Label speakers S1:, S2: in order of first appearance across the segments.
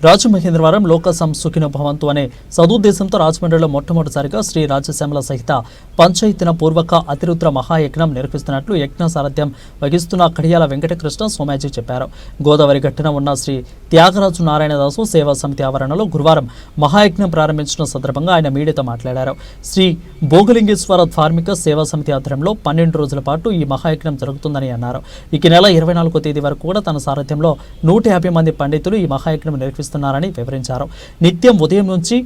S1: రాజమహేంద్రవరం లోక సంసుఖిన భవంతు అనే సదుద్దేశంతో రాజమండ్రిలో మొట్టమొదటిసారిగా శ్రీ రాజశ్యామల సహిత పంచాయతీన పూర్వక అతిరుద్ర మహాయజ్ఞం నిర్వహిస్తున్నట్లు యజ్ఞ సారథ్యం వహిస్తున్న కడియాల వెంకటకృష్ణ సోమాజీ చెప్పారు. గోదావరి గట్టున ఉన్న శ్రీ త్యాగరాజు నారాయణదాసు సేవా సమితి ఆవరణలో గురువారం మహాయజ్ఞం ప్రారంభించిన సందర్భంగా ఆయన మీడియాతో మాట్లాడారు. శ్రీ భోగలింగేశ్వర ధార్మిక సేవా సమితి ఆధ్వర్యంలో పన్నెండు రోజుల పాటు ఈ మహాయజ్ఞం జరుగుతుందని అన్నారు. ఈ నెల ఇరవై నాలుగో తేదీ వరకు కూడా తన సారథ్యంలో నూట యాభై మంది పండితులు ఈ మహాయజ్ఞం నిర్వహిస్తున్నారని వివరించారు. నిత్యం ఉదయం నుంచి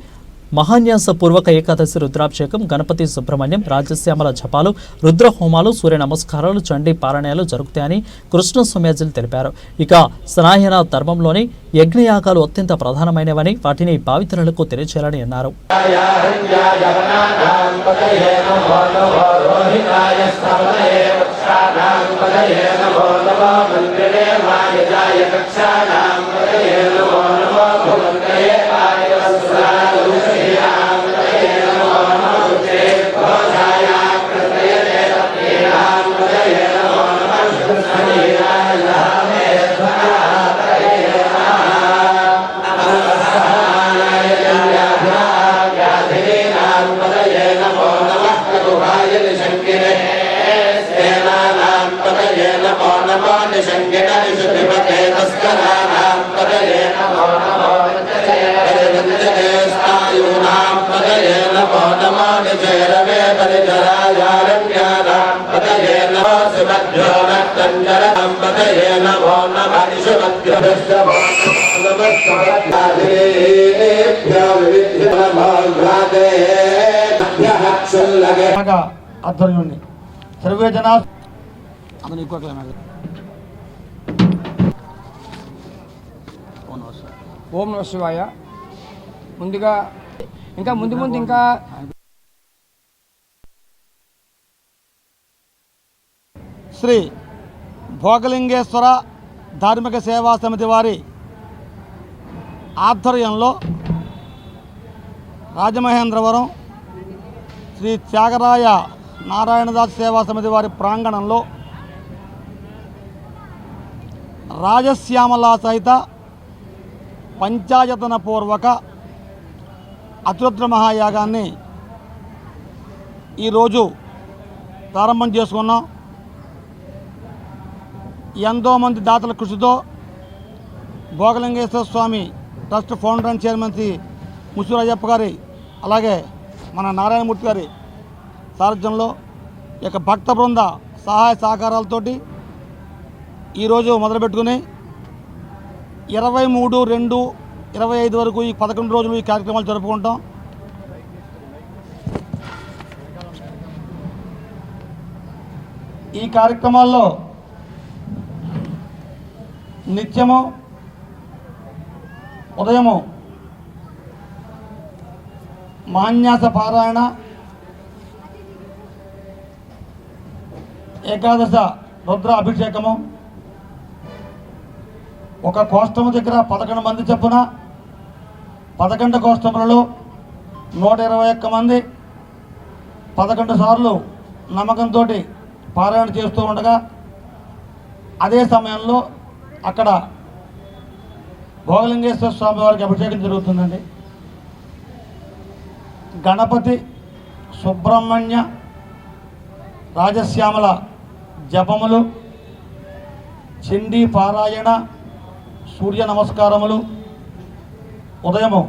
S1: మహాన్యాసపూర్వక ఏకాదశి రుద్రాభిషేకం గణపతి సుబ్రహ్మణ్యం రాజశ్యామల జపాలు రుద్రహోమాలు సూర్య నమస్కారాలు చండీ పారాయణాలు జరుగుతాయని కృష్ణ సుమేజులు తెలిపారు. ఇక సనాయన ధర్మంలోని యజ్ఞయాగాలు అత్యంత ప్రధానమైనవని వాటిని భావితరులకు తెలియచేయాలని అన్నారు.
S2: బాగా ఆధ్వర్యండి సర్వే జనా అతను ఎక్కువ.
S3: ఓం నమ శివాయ ముందుగా ఇంకా ముందు ముందు ఇంకా
S2: శ్రీ భోగలింగేశ్వర ధార్మిక సేవా సమితి వారి ఆధ్వర్యంలో రాజమహేంద్రవరం శ్రీ త్యాగరాయ నారాయణదాస్ సేవా సమితి వారి ప్రాంగణంలో రాజశ్యామల సహిత పంచాయతన పూర్వక అతిరుద్ర మహాయాగాన్ని ఈరోజు ప్రారంభం చేసుకున్నాం. ఎంతోమంది దాతల కృషితో Bhogalingeswara Swamy trust founder and chairman Shri Musuru గారి అలాగే మన నారాయణమూర్తి గారి సారథ్యంలో ఈ యొక్క భక్త బృంద సహాయ సహకారాలతోటి ఈరోజు మొదలుపెట్టుకుని ఇరవై మూడు రెండు ఇరవై ఐదు వరకు ఈ పదకొండు రోజులు ఈ కార్యక్రమాలు జరుపుకుంటాం. ఈ కార్యక్రమాల్లో నిత్యము ఉదయము మాన్యాస పారాయణ ఏకాదశ రుద్ర అభిషేకము ఒక కోష్టము దగ్గర పదకొండు మంది చొప్పున పదకొండు కోష్టములలో నూట ఇరవై ఒక్క మంది పదకొండు సార్లు నమ్మకంతో పారాయణ చేస్తూ ఉండగా అదే సమయంలో అక్కడ భోగలింగేశ్వర స్వామి వారికి అభిషేకం జరుగుతుందండి. గణపతి సుబ్రహ్మణ్య రాజశ్యామల జపములు చండీ పారాయణ సూర్య నమస్కారములు. ఉదయము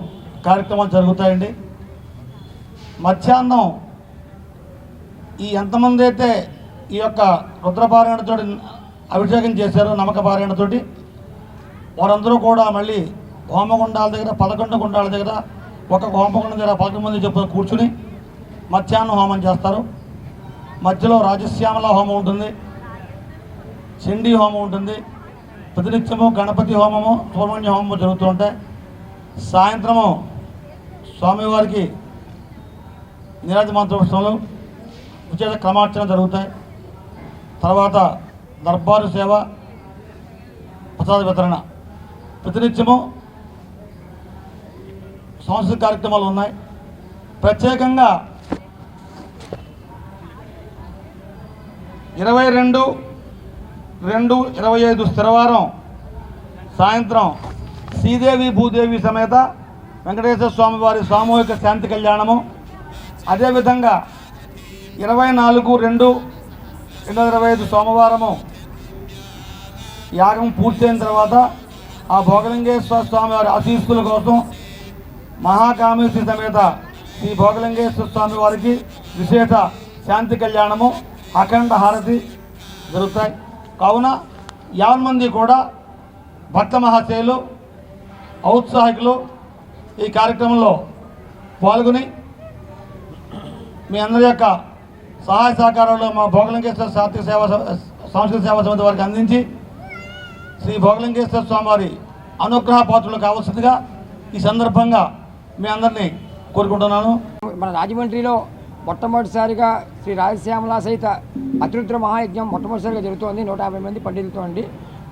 S2: కార్యక్రమాలు జరుగుతాయండి. మధ్యాహ్నం ఈ ఎంతమంది అయితే ఈ యొక్క రుద్రపారాయణతో అభిషేకం చేశారో నమ్మక పారాయణతోటి వారందరూ కూడా మళ్ళీ హోమగుండాల దగ్గర పదకొండు గుండాల దగ్గర ఒక హోమగుండం దగ్గర పదకొండు మంది చెప్పు కూర్చుని మధ్యాహ్నం హోమం చేస్తారు. మధ్యలో రాజశ్యామల హోమం ఉంటుంది. చండీ హోమం ఉంటుంది. ప్రతినిత్యము గణపతి హోమము సుబ్రహ్మణ్య హోమము జరుగుతూ ఉంటాయి సాయంత్రము స్వామివారికి నీరాజ మంత్రోత్సవాలు విశేష క్రమార్చన జరుగుతాయి. తర్వాత దర్బారు సేవ ప్రసాద వితరణ. ప్రతినిత్యము సాంస్కృతిక కార్యక్రమాలు ఉన్నాయి. ప్రత్యేకంగా ఇరవై రెండు రెండు ఇరవై ఐదు స్థిరవారం సాయంత్రం శ్రీదేవి భూదేవి సమేత వెంకటేశ్వర స్వామి వారి సామూహిక శాంతి కళ్యాణము. అదేవిధంగా ఇరవై నాలుగు రెండు రెండు ఇరవై ఐదు సోమవారము యాగం పూర్తయిన తర్వాత ఆ భోగలింగేశ్వర స్వామి వారి ఆశీస్సుల కోసం మహాకామేశ్వరి సమేత శ్రీ భోగలింగేశ్వర స్వామి వారికి విశేష శాంతి కళ్యాణము అఖండ హారతి జరుగుతాయి. కావున యావన్ మంది కూడా భక్త మహాశయులు ఔత్సాహికులు ఈ కార్యక్రమంలో పాల్గొని మీ అందరి యొక్క సహాయ సహకారాలు మా భోగలింగేశ్వర సాత్విక సేవ సాంస్కృతిక సేవా సమితి వారికి అందించి శ్రీ భోగలింగేశ్వర స్వామివారి అనుగ్రహ పాత్రలు కావాల్సిందిగా ఈ సందర్భంగా మీ అందరినీ కోరుకుంటున్నాను.
S3: మన రాజమండ్రిలో మొట్టమొదటిసారిగా శ్రీ రాజశ్యామల సహిత అతిరుద్ర మహాయజ్ఞం మొట్టమొదటిసారిగా జరుగుతోంది. నూట యాభై మంది పండితులతో అండి.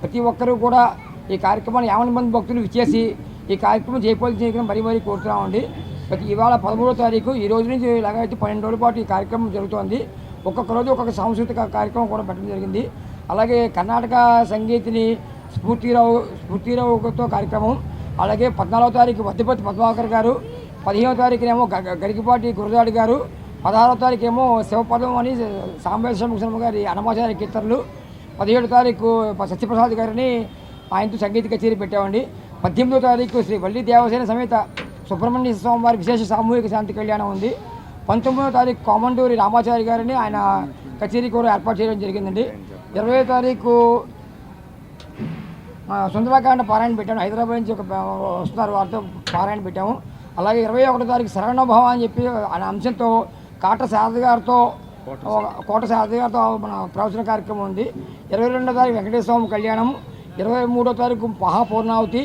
S3: ప్రతి ఒక్కరూ కూడా ఈ కార్యక్రమాన్ని యాభై మంది భక్తులు విచ్చేసి ఈ కార్యక్రమం చేయకపోతే చేయడం మరీ మరీ కోరుతున్నామండి. ప్రతి ఇవాళ పదమూడో తారీఖు ఈ రోజు నుంచి ఇలాగైతే పన్నెండు రోజుల పాటు ఈ కార్యక్రమం జరుగుతోంది. ఒక్కొక్క రోజు ఒక్కొక్క సాంస్కృతిక కార్యక్రమం కూడా పెట్టడం జరిగింది. అలాగే కర్ణాటక సంగీతిని స్ఫూర్తిరావు స్ఫూర్తిరావుతో కార్యక్రమం. అలాగే పద్నాలుగో తారీఖు వద్దపతి పద్మాకర్ గారు పదిహేనో తారీఖునేమో గ- గ- గరికిపాటి గురదాడి గారు పదహారో తారీఖు ఏమో శివపదం అని సాంబేశ్వర శర్మ గారి అనమాచార్య కీర్తనలు. పదిహేడు తారీఖు సత్యప్రసాద్ గారిని ఆయనతో సంగీత కచేరీ పెట్టామండి. పద్దెనిమిదో తారీఖు శ్రీ వల్లి దేవసేన సమేత సుబ్రహ్మణ్య స్వామి వారి విశేష సామూహిక శాంతి కళ్యాణం ఉంది. పంతొమ్మిదో తారీఖు కోమండూరి రామాచారి గారిని ఆయన కచేరీ కూడా ఏర్పాటు చేయడం జరిగిందండి. ఇరవై తారీఖు సుందరకాండ పారాయణ పెట్టాము. హైదరాబాద్ నుంచి ఒక వస్తున్నారు వారితో పారాయణ పెట్టాము. అలాగే ఇరవై ఒకటో తారీఖు శరణభవ అని చెప్పి అనే అంశంతో కాట శారద గారితో కోట శారద గారితో మన ప్రవచన కార్యక్రమం ఉంది. ఇరవై రెండో తారీఖు వెంకటేశ్వర స్వామి కళ్యాణం ఇరవై మూడో తారీఖు మహాపూర్ణావతి